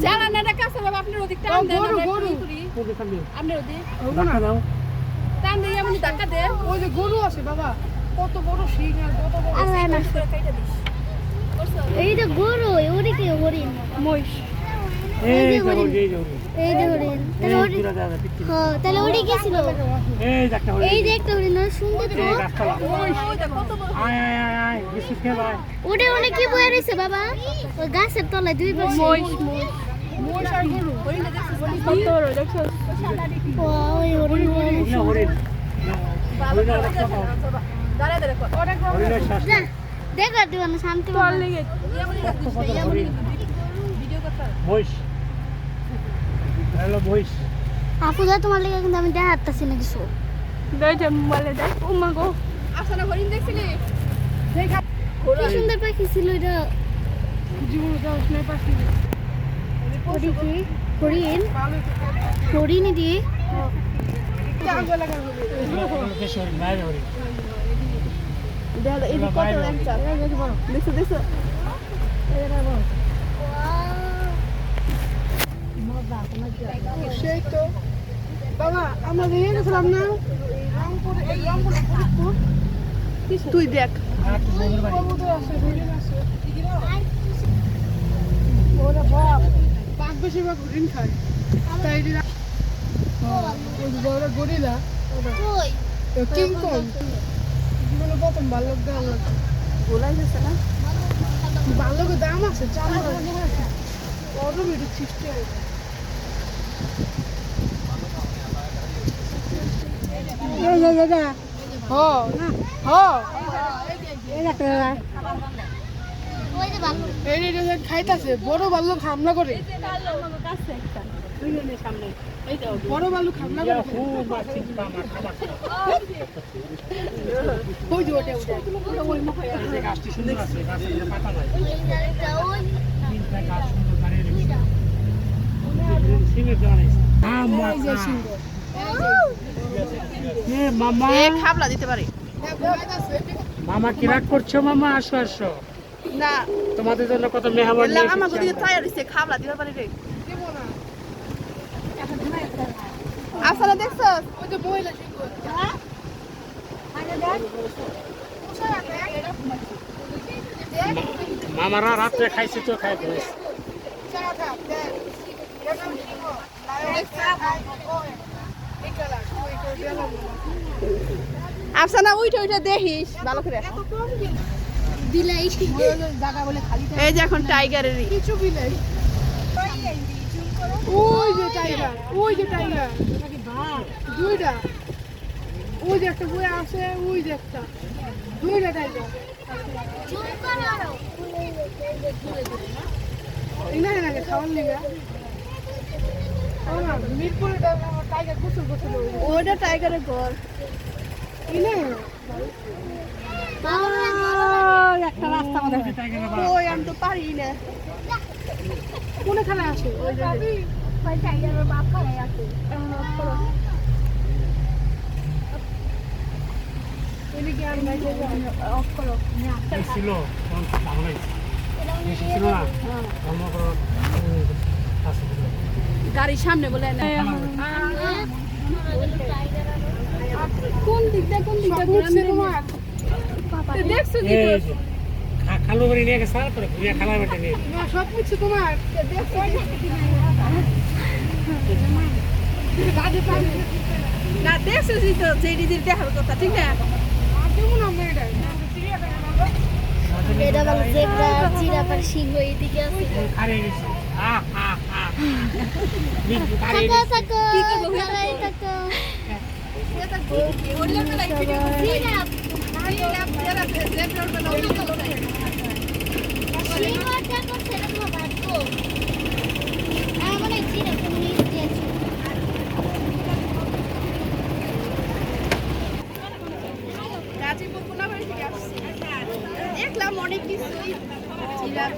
জানা না আপনার ওদিক টান দেন। আপনার ওদিক। দাও। টান দিয়ে দে। ওই যে গরু আছে বাবা কত বড় শিং আর কত বড় এই যে গরু ওদিকে হরিণ। মহিষ। এই তাহলে। হ্যাঁ গেছিল। হরিণ সুন্দর তো। আয়, আয়, আয়, আয়, বিস্কুট খেয়ে। ওটা অনেক কি বয়ে বাবা? ওই গাছের তলায় দুই আর গরু। কত বড় ওই হরিণ হরিণ। দেখো তুই মানে শান্তি কত মহিষ। হ্যালো, মহিষ। আপু যা তোমার লেগে কিন্তু আমি দেখাচ্ছি না কিছু। আসলে হরিণ দেখছিলি? কি সুন্দর পাখি ছিল এটা জীবনে যাও, স্নাইপার ছিল। ওটি কি? হরিণ? হরিণ এটি এটা আগে লাগার হরিণ। এগুলো দেশি হরিণ, বাইরের হরিণ। দেখো এই এগুলো কত বাইরের হরিণ। একটা এই দেখি বড়। দেখছ দেখছ এটা বড়। সেই তো বাবা তুই দেখ। ওরে বাপ, বেশিরভাগ হরিণ খায়। তাই এটি রা- ওই গরিলা, কিং কং। না ভাল্লুকের দাম আছে, চামড়া। Automatic system. এই যে দাদা। হ, হ। খাইতাছে বড় ভাল্লুক হামলা করে বড় ভাল্লুক হামলা করে ওই যে মামা। খাবলা দিতে পারে। মামা কি রাগ করছ মামা? আসো আসো। না। তোমাদের জন্য কত মেহমান নিয়ে আমার আমরা। তাই দিছে খাবলা দিতে পারে রে। আসলে দেখছ? ওই যে মহিলা মামারা রাত্রে খাইছে তো খাই আফসানা উইটা উইটা দেখিস। ভালো করে এই যে এখন টাইগারেরই কিছু বিলাই। ওই যে টাইগার ওই যে টাইগার দুইটা। ওই যে একটা বই আছে ওই যে একটা। দুইটা টাইগার এনে এনে খাওয়ার লিগা। ওইটা টাইগারের ঘর একটা রাস্তা ওই আমি তো পারি না। কোনে খানে আসে ওই টাইগারের বাপ আছে ছিল ছিল না। আছে গাড়ির সামনে বলে না। কোন দিকটা কোন দিকটা উঠছে তোমার? দেখছ খালু বাড়ি নিয়ে গেছে তারপরে ঘুরে খালা বেটে নিয়ে না সব তোমার। না দেখছ তো? যে দিদির দেখার কথা ঠিক না? এটা জেব্রা সিংহ এইদিকে আছে। গাজীপুর কোনাবাড়ি থেকে আসছি। দেখলাম অনেক কিছুই। জিরাফ